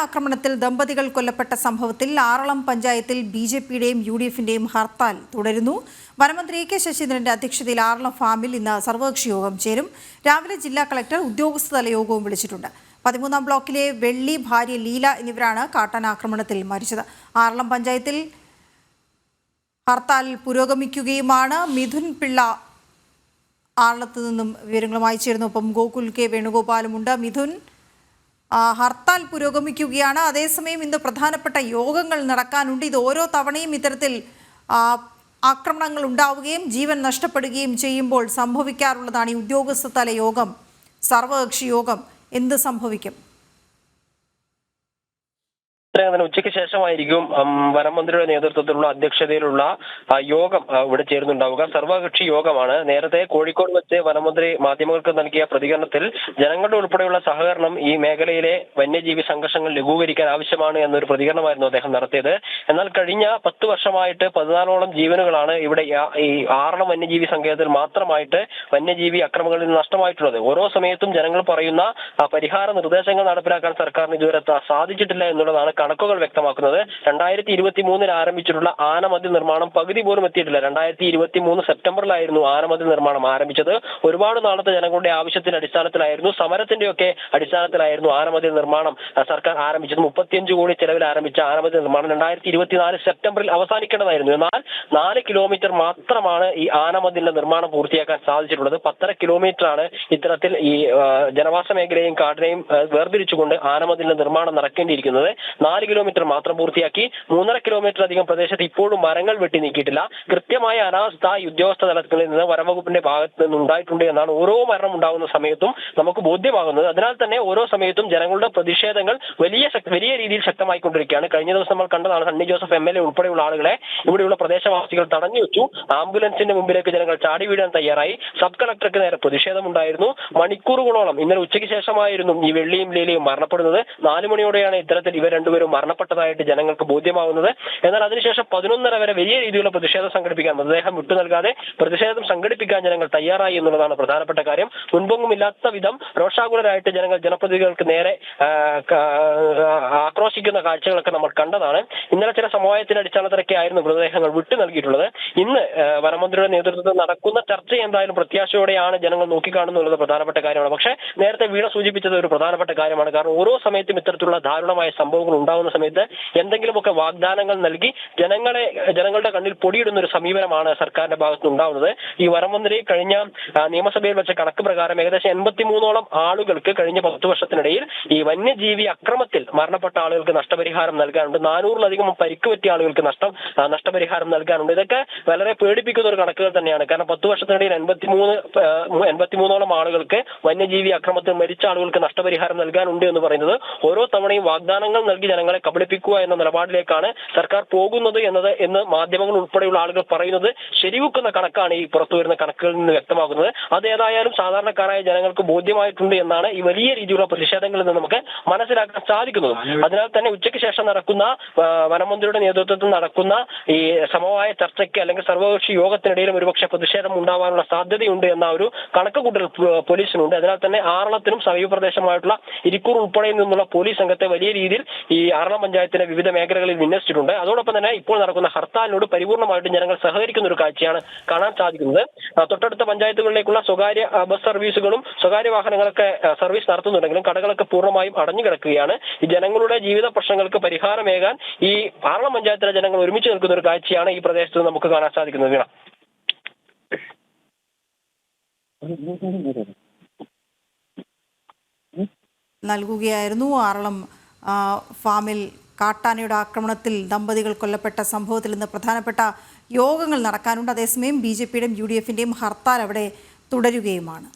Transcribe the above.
കാട്ടാനാക്രമണത്തിൽ ദമ്പതികൾ കൊല്ലപ്പെട്ട സംഭവത്തിൽ ആറളം പഞ്ചായത്തിൽ ബി ജെ പിയുടെയും യു ഡി എഫിന്റെയും ഹർത്താൽ തുടരുന്നു. വനമന്ത്രി കെ ശശീന്ദ്രന്റെ അധ്യക്ഷതയിൽ ആറളം ഫാമിൽ ഇന്ന് സർവകക്ഷി യോഗം ചേരും. രാവിലെ ജില്ലാ കളക്ടർ ഉദ്യോഗസ്ഥതല യോഗവും വിളിച്ചിട്ടുണ്ട്. പതിമൂന്നാം ബ്ലോക്കിലെ വെള്ളി ഭാര്യ ലീല എന്നിവരാണ് കാട്ടാനാക്രമണത്തിൽ മരിച്ചത്. ആറളം പഞ്ചായത്തിൽ ഹർത്താൽ പുരോഗമിക്കുകയുമാണ്. മിഥുൻ പിള്ള ആറളത്ത് നിന്നും വിവരങ്ങളുമായി ചേരുന്നു. ഒപ്പം ഗോകുൽ കെ വേണുഗോപാലുമുണ്ട്. മിഥുൻ ഹർത്താൽ പുരോഗമിക്കുകയാണ്. അതേസമയം ഇന്ന് പ്രധാനപ്പെട്ട യോഗങ്ങൾ നടക്കാനുണ്ട്. ഇത് ഓരോ തവണയും ഇത്തരത്തിൽ ആക്രമണങ്ങൾ ഉണ്ടാവുകയും ജീവൻ നഷ്ടപ്പെടുകയും ചെയ്യുമ്പോൾ സംഭവിക്കാറുള്ളതാണ് ഈ ഉദ്യോഗസ്ഥതല യോഗം സർവകക്ഷി യോഗം. എന്ത് സംഭവിക്കും? ഇത്രയും തന്നെ ഉച്ചയ്ക്ക് ശേഷമായിരിക്കും വനമന്ത്രിയുടെ നേതൃത്വത്തിലുള്ള അധ്യക്ഷതയിലുള്ള യോഗം ഇവിടെ ചേരുന്നുണ്ടാവുക. സർവകക്ഷി യോഗമാണ്. നേരത്തെ കോഴിക്കോട് വെച്ച് വനമന്ത്രി മാധ്യമങ്ങൾക്ക് നൽകിയ പ്രതികരണത്തിൽ ജനങ്ങളുടെ ഉൾപ്പെടെയുള്ള സഹകരണം ഈ മേഖലയിലെ വന്യജീവി സംഘർഷങ്ങൾ ലഘൂകരിക്കാൻ ആവശ്യമാണ് എന്നൊരു പ്രതികരണമായിരുന്നു അദ്ദേഹം നടത്തിയത്. എന്നാൽ കഴിഞ്ഞ പത്ത് വർഷമായിട്ട് പതിനാലോളം ജീവനുകളാണ് ഇവിടെ ഈ ആറളം വന്യജീവി സങ്കേതത്തിൽ മാത്രമായിട്ട് വന്യജീവി അക്രമങ്ങളിൽ നിന്ന് നഷ്ടമായിട്ടുള്ളത്. ഓരോ സമയത്തും ജനങ്ങൾ പറയുന്ന പരിഹാര നിർദ്ദേശങ്ങൾ നടപ്പിലാക്കാൻ സർക്കാരിന് ഇതുവരെ സാധിച്ചിട്ടില്ല എന്നുള്ളതാണ് കണക്കുകൾ വ്യക്തമാക്കുന്നത് രണ്ടായിരത്തി ഇരുപത്തി മൂന്നിൽ ആരംഭിച്ചിട്ടുള്ള ആനമതി നിർമ്മാണം പകുതി പോലും എത്തിയിട്ടില്ല. രണ്ടായിരത്തി ഇരുപത്തി മൂന്ന് സെപ്റ്റംബറിലായിരുന്നു ആനമതി നിർമ്മാണം ആരംഭിച്ചത്. ഒരുപാട് നാളത്തെ ജനങ്ങളുടെ ആവശ്യത്തിന്റെ അടിസ്ഥാനത്തിലായിരുന്നു സമരത്തിന്റെയൊക്കെ അടിസ്ഥാനത്തിലായിരുന്നു ആനമതി നിർമ്മാണം സർക്കാർ ആരംഭിച്ചത്. മുപ്പത്തിയഞ്ച് കോടി ചെലവിൽ ആരംഭിച്ച ആനമതി നിർമ്മാണം രണ്ടായിരത്തി ഇരുപത്തിനാല് സെപ്റ്റംബറിൽ അവസാനിക്കേണ്ടതായിരുന്നു. എന്നാൽ നാല് കിലോമീറ്റർ മാത്രമാണ് ഈ ആനമതിലിന്റെ നിർമ്മാണം പൂർത്തിയാക്കാൻ സാധിച്ചിട്ടുള്ളത്. പത്തര കിലോമീറ്റർ ആണ് ഇത്തരത്തിൽ ഈ ജനവാസ മേഖലയും കാടിനെയും വേർതിരിച്ചുകൊണ്ട് ആനമതിലിന്റെ നിർമ്മാണം നടക്കേണ്ടിയിരിക്കുന്നത്. നാല് കിലോമീറ്റർ മാത്രം പൂർത്തിയാക്കി മൂന്നര കിലോമീറ്റർ അധികം പ്രദേശത്ത് ഇപ്പോഴും മരങ്ങൾ വെട്ടി നീക്കിയിട്ടില്ല. കൃത്യമായ അനാസ്ഥ ഈ ഉദ്യോഗസ്ഥ തലത്തിൽ നിന്ന് വനംവകുപ്പിന്റെ ഭാഗത്ത് നിന്ന് ഉണ്ടായിട്ടുണ്ട് എന്നാണ് ഓരോ മരണം ഉണ്ടാകുന്ന സമയത്തും നമുക്ക് ബോധ്യമാകുന്നത്. അതിനാൽ തന്നെ ഓരോ സമയത്തും ജനങ്ങളുടെ പ്രതിഷേധങ്ങൾ വലിയ വലിയ രീതിയിൽ ശക്തമായിക്കൊണ്ടിരിക്കുകയാണ്. കഴിഞ്ഞ ദിവസം നമ്മൾ കണ്ടതാണ് Sunny Joseph M L A ഉൾപ്പെടെയുള്ള ആളുകളെ ഇവിടെയുള്ള പ്രദേശവാസികൾ തടഞ്ഞു വെച്ചു. ആംബുലൻസിന്റെ മുമ്പിലേക്ക് ജനങ്ങൾ ചാടി വീഴാൻ തയ്യാറായി. സബ് കളക്ടർക്ക് നേരെ പ്രതിഷേധമുണ്ടായിരുന്നു. മണിക്കൂറുകളോളം ഇന്നലെ ഉച്ചയ്ക്ക് ശേഷമായിരുന്നു ഈ വെള്ളിയും ലീലയും മരണപ്പെടുന്നത്. നാലു മണിയോടെയാണ് ഇത്തരത്തിൽ ഇവർ രണ്ടുപേരും മരണപ്പെട്ടതായിട്ട് ജനങ്ങൾക്ക് ബോധ്യമാവുന്നത്. എന്നാൽ അതിനുശേഷം പതിനൊന്നര വരെ വലിയ രീതിയിലുള്ള പ്രതിഷേധം സംഘടിപ്പിക്കാൻ മൃതദേഹം വിട്ടു നൽകാതെ പ്രതിഷേധം സംഘടിപ്പിക്കാൻ ജനങ്ങൾ തയ്യാറായി എന്നുള്ളതാണ് പ്രധാനപ്പെട്ട കാര്യം. മുൻപൊങ്ങുമില്ലാത്ത വിധം രോഷാകുലരായിട്ട് ജനങ്ങൾ ജനപ്രതിനിധികൾക്ക് നേരെ ആക്രോശിക്കുന്ന കാഴ്ചകളൊക്കെ നമ്മൾ കണ്ടതാണ്. ഇന്നലെ ചില സമവായത്തിന്റെ അടിസ്ഥാനത്തിലൊക്കെ ആയിരുന്നു മൃതദേഹങ്ങൾ വിട്ടു നൽകിയിട്ടുള്ളത്. ഇന്ന് വനമന്ത്രിയുടെ നേതൃത്വത്തിൽ നടക്കുന്ന ചർച്ച എന്തായാലും പ്രത്യാശയോടെയാണ് ജനങ്ങൾ നോക്കിക്കാണുന്നുള്ളത് പ്രധാനപ്പെട്ട കാര്യമാണ്. പക്ഷേ നേരത്തെ വീണ സൂചിപ്പിച്ചത് ഒരു പ്രധാനപ്പെട്ട കാര്യമാണ്. കാരണം ഓരോ സമയത്തും ഇത്തരത്തിലുള്ള ദാരുണമായ സംഭവങ്ങൾ ഉണ്ടാകുന്ന സമയത്ത് എന്തെങ്കിലുമൊക്കെ വാഗ്ദാനങ്ങൾ നൽകി ജനങ്ങളെ ജനങ്ങളുടെ കണ്ണിൽ പൊടിയിടുന്ന ഒരു സമീപനമാണ് സർക്കാരിന്റെ ഭാഗത്ത് ഉണ്ടാവുന്നത്. ഈ വരമന്ത്രി കഴിഞ്ഞ നിയമസഭയിൽ വെച്ച കണക്ക് പ്രകാരം ഏകദേശം എൺപത്തിമൂന്നോളം ആളുകൾക്ക് കഴിഞ്ഞ പത്ത് വർഷത്തിനിടയിൽ ഈ വന്യജീവി അക്രമത്തിൽ മരണപ്പെട്ട ആളുകൾക്ക് നഷ്ടപരിഹാരം നൽകാനുണ്ട്. നാനൂറിലധികം പരിക്ക് പറ്റിയ ആളുകൾക്ക് നഷ്ടം നഷ്ടപരിഹാരം നൽകാനുണ്ട്. ഇതൊക്കെ വളരെ പേടിപ്പിക്കുന്ന ഒരു കണക്കുകൾ തന്നെയാണ്. കാരണം പത്ത് വർഷത്തിനിടയിൽ എൺപത്തിമൂന്ന് എൺപത്തിമൂന്നോളം ആളുകൾക്ക് വന്യജീവി അക്രമത്തിൽ മരിച്ച ആളുകൾക്ക് നഷ്ടപരിഹാരം നൽകാനുണ്ട് എന്ന് പറയുന്നത് ഓരോ തവണയും വാഗ്ദാനങ്ങൾ നൽകി ജനങ്ങളെ കബളിപ്പിക്കുക എന്ന നിലപാടിലേക്കാണ് സർക്കാർ പോകുന്നത് എന്നത് എന്ന് മാധ്യമങ്ങൾ ഉൾപ്പെടെയുള്ള ആളുകൾ പറയുന്നത്. ശരിവെക്കുന്ന കണക്കാണ് ഈ പുറത്തു വരുന്ന കണക്കുകളിൽ നിന്ന് വ്യക്തമാകുന്നത്. അത് ഏതായാലും സാധാരണക്കാരായ ജനങ്ങൾക്ക് ബോധ്യമായിട്ടുണ്ട് എന്നാണ് ഈ വലിയ രീതിയിലുള്ള പ്രതിഷേധങ്ങളിൽ നിന്ന് നമുക്ക് മനസ്സിലാക്കാൻ സാധിക്കുന്നത്. അതിനാൽ തന്നെ ഉച്ചയ്ക്ക് ശേഷം നടക്കുന്ന വനമന്ത്രിയുടെ നേതൃത്വത്തിൽ നടക്കുന്ന ഈ സമവായ ചർച്ചയ്ക്ക് അല്ലെങ്കിൽ സർവകക്ഷി യോഗത്തിനിടയിലും ഒരുപക്ഷെ പ്രതിഷേധം ഉണ്ടാവാനുള്ള സാധ്യതയുണ്ട് എന്ന ഒരു കണക്ക് കൂട്ടൽ പോലീസിനുണ്ട്. അതിനാൽ തന്നെ ആറളത്തിനും സമീപ പ്രദേശമായിട്ടുള്ള ഇരിക്കൂർ ഉൾപ്പെടെ നിന്നുള്ള പോലീസ് സംഘത്തെ വലിയ രീതിയിൽ ഈ ആറളം പഞ്ചായത്തിലെ വിവിധ മേഖലകളിൽ വിന്യസിച്ചിട്ടുണ്ട്. അതോടൊപ്പം തന്നെ ഇപ്പോൾ നടക്കുന്ന ഹർത്താലിനോട് പരിപൂർണമായിട്ട് ജനങ്ങൾ സഹകരിക്കുന്ന ഒരു കാഴ്ചയാണ് കാണാൻ സാധിക്കുന്നത്. തൊട്ടടുത്ത പഞ്ചായത്തുകളിലേക്കുള്ള സ്വകാര്യ ബസ് സർവീസുകളും സ്വകാര്യ വാഹനങ്ങളൊക്കെ സർവീസ് നടത്തുന്നുണ്ടെങ്കിലും കടകളൊക്കെ പൂർണമായും അടഞ്ഞു കിടക്കുകയാണ്. ഈ ജനങ്ങളുടെ ജീവിത പ്രശ്നങ്ങൾക്ക് പരിഹാരമേകാൻ ഈ ആറളം പഞ്ചായത്തിലെ ജനങ്ങൾ ഒരുമിച്ച് നിൽക്കുന്ന ഒരു കാഴ്ചയാണ് ഈ പ്രദേശത്ത് നമുക്ക് കാണാൻ സാധിക്കുന്നത്. നൽകുകയായിരുന്നു ആറളം ഫാമിൽ കാട്ടാനയുടെ ആക്രമണത്തിൽ ദമ്പതികൾ കൊല്ലപ്പെട്ട സംഭവത്തിൽ ഇന്ന് പ്രധാനപ്പെട്ട യോഗങ്ങൾ നടക്കാനുണ്ട്. അതേസമയം ബി ജെ പിയുടെയും യു ഡി എഫിന്റെയും ഹർത്താൽ അവിടെ തുടരുകയുമാണ്.